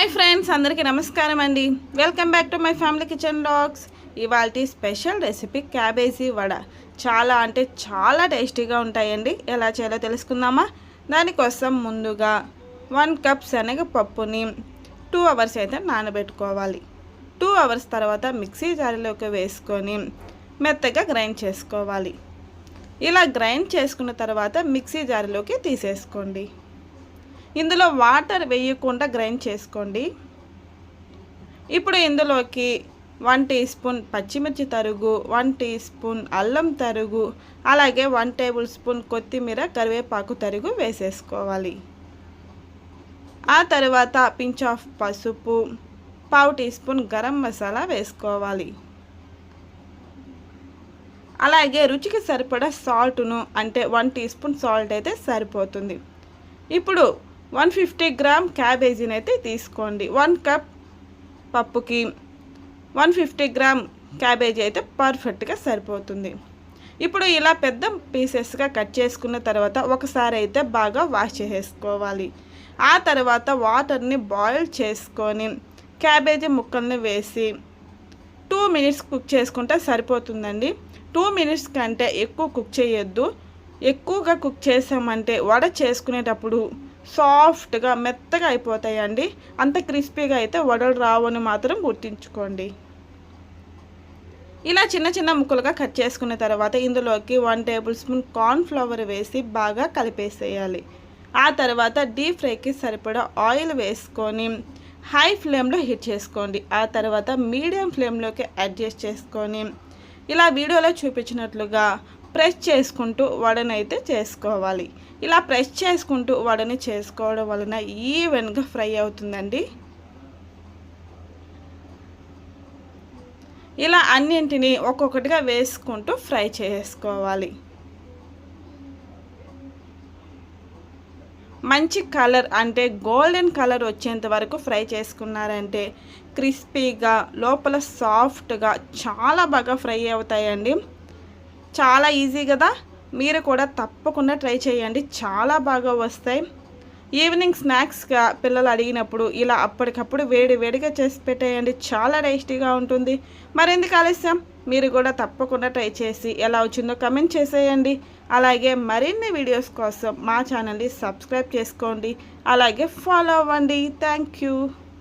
Hi friends అందరికీ నమస్కారం అండి. Welcome back to my family kitchen dogs. ఇవాళ స్పెషల్ రెసిపీ క్యాబేజీ వడ. చాలా అంటే చాలా టేస్టీగా ఉంటాయండి. ఎలా చేయాలో తెలుసుకుందామా? దానికోసం ముందుగా వన్ కప్ శనగపప్పుని టూ అవర్స్ అయితే నానబెట్టుకోవాలి. టూ అవర్స్ తర్వాత మిక్సీ జారీలోకి వేసుకొని మెత్తగా గ్రైండ్ చేసుకోవాలి. ఇలా గ్రైండ్ చేసుకున్న తర్వాత మిక్సీ జారీలోకి తీసేసుకోండి. ఇందులో వాటర్ వేయకుండా గ్రైండ్ చేసుకోండి. ఇప్పుడు ఇందులోకి వన్ టీ స్పూన్ పచ్చిమిర్చి తరుగు వన్ టీ స్పూన్ అల్లం తరుగు అలాగే వన్ టేబుల్ స్పూన్ కొత్తిమీర కరివేపాకు తరుగు వేసేసుకోవాలి. ఆ తర్వాత పించ్ ఆఫ్ పసుపు పావు టీ స్పూన్ గరం మసాలా వేసుకోవాలి. అలాగే రుచికి సరిపడా సాల్ట్ను అంటే వన్ టీ స్పూన్ సాల్ట్ అయితే సరిపోతుంది. ఇప్పుడు వన్ ఫిఫ్టీ గ్రామ్ క్యాబేజీని అయితే తీసుకోండి. వన్ కప్ పప్పుకి వన్ ఫిఫ్టీ గ్రామ్ క్యాబేజీ అయితే పర్ఫెక్ట్గా సరిపోతుంది. ఇప్పుడు ఇలా పెద్ద పీసెస్గా కట్ చేసుకున్న తర్వాత ఒకసారి అయితే బాగా వాష్ చేసేసుకోవాలి. ఆ తర్వాత వాటర్ని బాయిల్ చేసుకొని క్యాబేజీ ముక్కల్ని వేసి టూ మినిట్స్ కుక్ చేసుకుంటే సరిపోతుందండి. టూ మినిట్స్ కంటే ఎక్కువ కుక్ చేయొద్దు. ఎక్కువగా కుక్ చేసామంటే వడ చేసుకునేటప్పుడు సాఫ్ట్గా మెత్తగా అయిపోతాయండి. అంత క్రిస్పీగా అయితే వడలు రావని మాత్రం గుర్తుంచుకోండి. ఇలా చిన్న చిన్న ముక్కలుగా కట్ చేసుకున్న తర్వాత ఇందులోకి one tablespoon corn flour వేసి బాగా కలిపేసేయాలి. ఆ తర్వాత డీప్ ఫ్రైకి సరిపడా ఆయిల్ వేసుకొని హై ఫ్లేమ్లో హీట్ చేసుకోండి. ఆ తర్వాత మీడియం ఫ్లేమ్లోకి అడ్జస్ట్ చేసుకొని ఇలా వీడియోలో చూపించినట్లుగా ప్రెస్ చేసుకుంటూ వడనైతే చేసుకోవాలి. ఇలా ప్రెస్ చేసుకుంటూ వడని చేసుకోవడం వలన ఈవెన్గా ఫ్రై అవుతుందండి. ఇలా అన్నింటినీ ఒక్కొక్కటిగా వేసుకుంటూ ఫ్రై చేసుకోవాలి. మంచి కలర్ అంటే గోల్డెన్ కలర్ వచ్చేంత వరకు ఫ్రై చేసుకున్నారంటే క్రిస్పీగా లోపల సాఫ్ట్గా చాలా బాగా ఫ్రై అవుతాయండి. చాలా ఈజీ కదా. మీరు కూడా తప్పకుండా ట్రై చేయండి. చాలా బాగా వస్తాయి. ఈవినింగ్ స్నాక్స్గా పిల్లలు అడిగినప్పుడు ఇలా అప్పటికప్పుడు వేడి వేడిగా చేసి పెట్టేయండి. చాలా టేస్టీగా ఉంటుంది. మరెందుకు ఆలస్యం? మీరు కూడా తప్పకుండా ట్రై చేసి ఎలా వచ్చిందో కమెంట్ చేసేయండి. అలాగే మరిన్ని వీడియోస్ కోసం మా ఛానల్ని సబ్స్క్రైబ్ చేసుకోండి. అలాగే ఫాలో అవ్వండి. Thank you